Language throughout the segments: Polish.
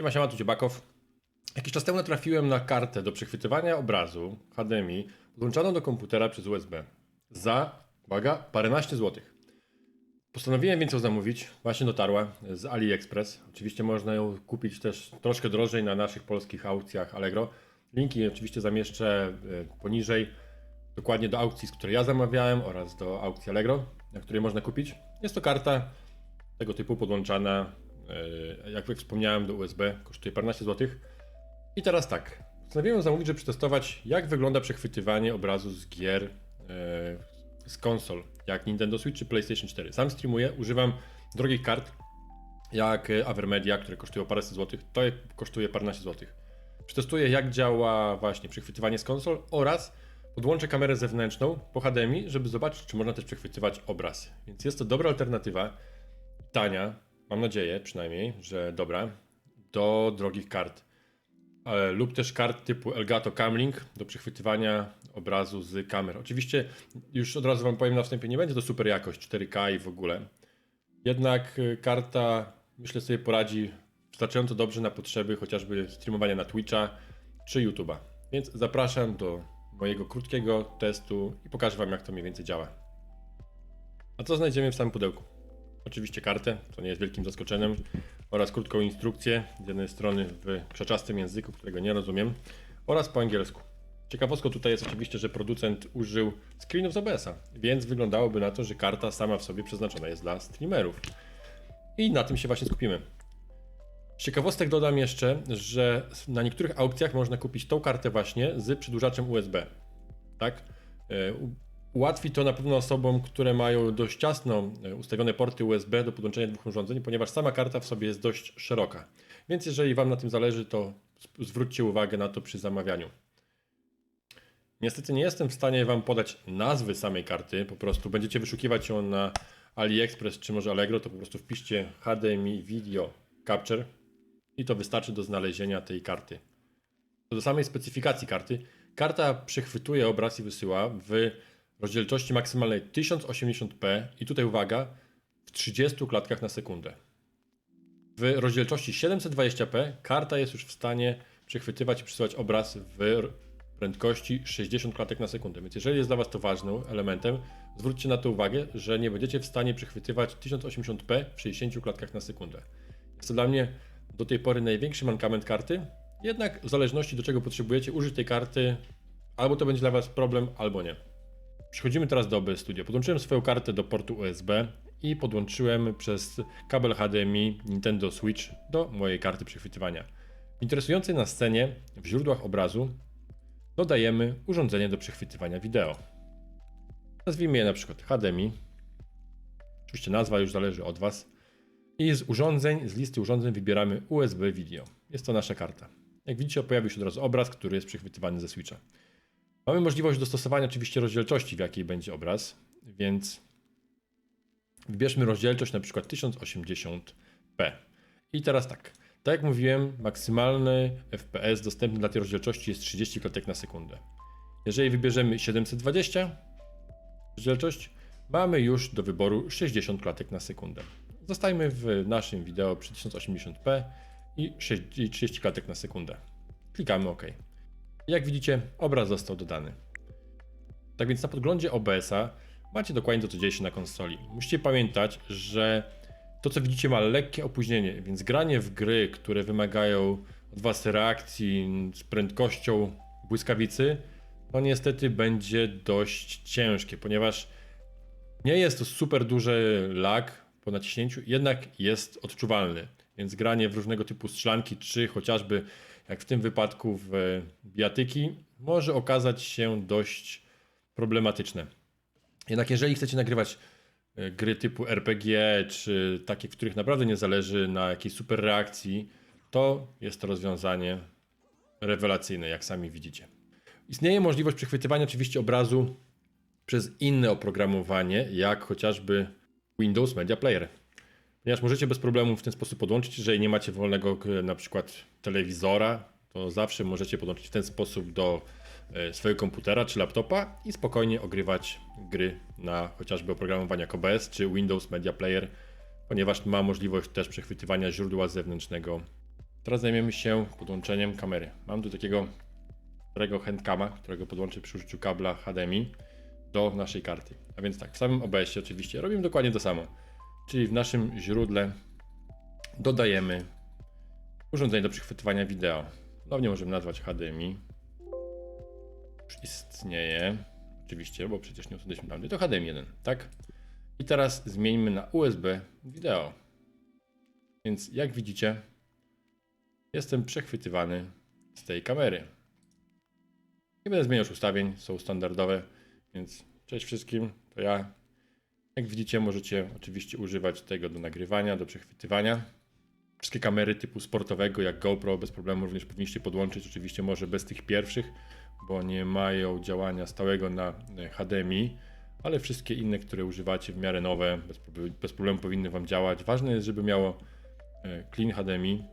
Siema, siema, tu Dziebakow. Jakiś czas temu natrafiłem na kartę do przechwytywania obrazu HDMI podłączoną do komputera przez USB za, uwaga, paręnaście złotych. Postanowiłem więc ją zamówić, właśnie dotarła z AliExpress. Oczywiście można ją kupić też troszkę drożej na naszych polskich aukcjach Allegro. Linki oczywiście zamieszczę e, poniżej, dokładnie do aukcji, z której ja zamawiałem oraz do aukcji Allegro, na której można kupić. Jest to karta tego typu podłączana, jak wspomniałem, do USB, kosztuje paręnaście złotych. I teraz tak, postanowiłem zamówić, żeby przetestować, jak wygląda przechwytywanie obrazu z gier e, z konsol, jak Nintendo Switch czy PlayStation 4. Sam streamuję, używam drogich kart, jak e, Avermedia, które kosztują paręset złotych, to kosztuje paręnaście złotych. Przetestuję, jak działa właśnie przechwytywanie z konsol oraz podłączę kamerę zewnętrzną po HDMI, żeby zobaczyć, czy można też przechwytywać obraz. Więc jest to dobra alternatywa, tania, mam nadzieję przynajmniej, że dobra, do drogich kart. E, lub też kart typu Elgato Camlink do przechwytywania obrazu z kamer. Oczywiście już od razu Wam powiem na wstępie, nie będzie to super jakość 4K i w ogóle. Jednak e, karta myślę sobie poradzi wystarczająco dobrze na potrzeby chociażby streamowania na Twitcha czy YouTube'a. Więc zapraszam do mojego krótkiego testu i pokażę Wam jak to mniej więcej działa. A co znajdziemy w samym pudełku? Oczywiście kartę, to nie jest wielkim zaskoczeniem, oraz krótką instrukcję z jednej strony w przeczastym języku, którego nie rozumiem, oraz po angielsku. Ciekawostką tutaj jest oczywiście, że producent użył screenów z OBS-a, więc wyglądałoby na to, że karta sama w sobie przeznaczona jest dla streamerów. I na tym się właśnie skupimy. Ciekawostek dodam jeszcze, że na niektórych aukcjach można kupić tą kartę właśnie z przedłużaczem USB. Tak? Ułatwi to na pewno osobom, które mają dość ciasno e, ustawione porty USB do podłączenia dwóch urządzeń, ponieważ sama karta w sobie jest dość szeroka. Więc jeżeli Wam na tym zależy, to zwróćcie uwagę na to przy zamawianiu. Niestety nie jestem w stanie Wam podać nazwy samej karty, po prostu będziecie wyszukiwać ją na AliExpress czy może Allegro, to po prostu wpiszcie HDMI Video Capture i to wystarczy do znalezienia tej karty. Co do samej specyfikacji karty, karta przechwytuje obraz i wysyła w rozdzielczości maksymalnej 1080p i tutaj uwaga, w 30 klatkach na sekundę. W rozdzielczości 720p karta jest już w stanie przechwytywać i przesyłać obraz w prędkości 60 klatek na sekundę. Więc jeżeli jest dla Was to ważnym elementem, zwróćcie na to uwagę, że nie będziecie w stanie przechwytywać 1080p w 60 klatkach na sekundę. Jest to dla mnie do tej pory największy mankament karty, jednak w zależności do czego potrzebujecie użyć tej karty, albo to będzie dla Was problem, albo nie. Przechodzimy teraz do OBS Studio. Podłączyłem swoją kartę do portu USB i podłączyłem przez kabel HDMI Nintendo Switch do mojej karty przechwytywania. W interesującej na scenie w źródłach obrazu dodajemy urządzenie do przechwytywania wideo. Nazwijmy je na przykład HDMI. Oczywiście nazwa już zależy od Was. I z urządzeń, z listy urządzeń wybieramy USB Video. Jest to nasza karta. Jak widzicie, pojawił się od razu obraz, który jest przechwytywany ze Switcha. Mamy możliwość dostosowania oczywiście rozdzielczości, w jakiej będzie obraz, więc wybierzmy rozdzielczość na przykład 1080p. I teraz tak, tak jak mówiłem, maksymalny FPS dostępny dla tej rozdzielczości jest 30 klatek na sekundę. Jeżeli wybierzemy 720 rozdzielczość, mamy już do wyboru 60 klatek na sekundę. Zostajmy w naszym wideo przy 1080p i 30 klatek na sekundę. Klikamy OK. Jak widzicie, obraz został dodany. Tak więc na podglądzie OBS-a macie dokładnie to, co dzieje się na konsoli. Musicie pamiętać, że to, co widzicie, ma lekkie opóźnienie, więc granie w gry, które wymagają od Was reakcji z prędkością błyskawicy, no niestety będzie dość ciężkie, ponieważ nie jest to super duży lag po naciśnięciu, jednak jest odczuwalny. Więc granie w różnego typu strzelanki, czy chociażby jak w tym wypadku w biatyki, może okazać się dość problematyczne. Jednak jeżeli chcecie nagrywać e, gry typu RPG, czy takie, w których naprawdę nie zależy na jakiejś super reakcji, to jest to rozwiązanie rewelacyjne, jak sami widzicie. Istnieje możliwość przechwytywania oczywiście obrazu przez inne oprogramowanie, jak chociażby Windows Media Player ponieważ możecie bez problemu w ten sposób podłączyć, jeżeli nie macie wolnego na przykład telewizora, to zawsze możecie podłączyć w ten sposób do e, swojego komputera czy laptopa i spokojnie ogrywać gry na chociażby oprogramowania jak OBS czy Windows Media Player, ponieważ ma możliwość też przechwytywania źródła zewnętrznego Teraz zajmiemy się podłączeniem kamery. Mam tu takiego starego handcama, którego podłączę przy użyciu kabla HDMI do naszej karty. A więc tak, w samym OBS-ie oczywiście robimy dokładnie to samo. Czyli w naszym źródle dodajemy urządzenie do przechwytywania wideo. Ponownie możemy nazwać HDMI. Już istnieje. Oczywiście, bo przecież nie usunięliśmy tam. To HDMI 1, tak? I teraz zmieńmy na USB wideo. Więc jak widzicie, jestem przechwytywany z tej kamery. Nie będę zmieniał ustawień, są standardowe, więc cześć wszystkim, to ja. Jak widzicie, możecie oczywiście używać tego do nagrywania, do przechwytywania. Wszystkie kamery typu sportowego, jak GoPro, bez problemu również powinniście podłączyć. Oczywiście może bez tych pierwszych, bo nie mają działania stałego na e, HDMI, ale wszystkie inne, które używacie w miarę nowe, bez, bez problemu powinny Wam działać. Ważne jest, żeby miało e, clean HDMI,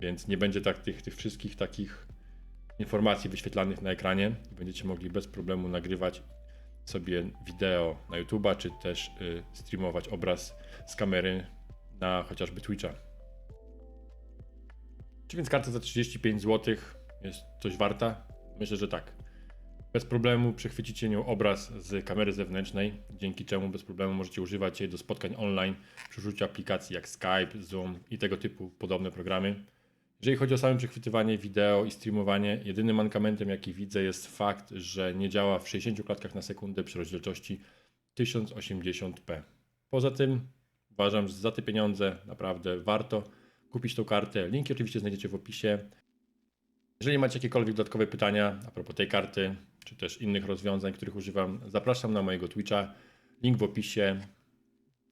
więc nie będzie tak tych, tych wszystkich takich informacji wyświetlanych na ekranie. Będziecie mogli bez problemu nagrywać sobie wideo na YouTube'a, czy też y, streamować obraz z kamery na chociażby Twitcha. Czy więc karta za 35 zł jest coś warta? Myślę, że tak. Bez problemu przechwycicie nią obraz z kamery zewnętrznej, dzięki czemu bez problemu możecie używać jej do spotkań online przy aplikacji jak Skype, Zoom i tego typu podobne programy. Jeżeli chodzi o same przechwytywanie wideo i streamowanie, jedynym mankamentem jaki widzę jest fakt, że nie działa w 60 klatkach na sekundę przy rozdzielczości 1080p. Poza tym uważam, że za te pieniądze naprawdę warto kupić tą kartę. Linki oczywiście znajdziecie w opisie. Jeżeli macie jakiekolwiek dodatkowe pytania a propos tej karty, czy też innych rozwiązań, których używam, zapraszam na mojego Twitcha. Link w opisie.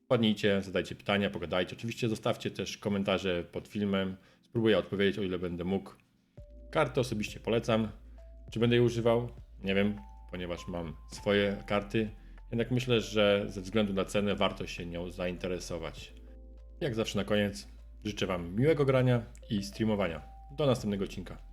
Wpadnijcie, zadajcie pytania, pogadajcie. Oczywiście zostawcie też komentarze pod filmem. Spróbuję odpowiedzieć, o ile będę mógł. Kartę osobiście polecam. Czy będę jej używał? Nie wiem, ponieważ mam swoje karty. Jednak myślę, że ze względu na cenę warto się nią zainteresować. Jak zawsze na koniec życzę Wam miłego grania i streamowania. Do następnego odcinka.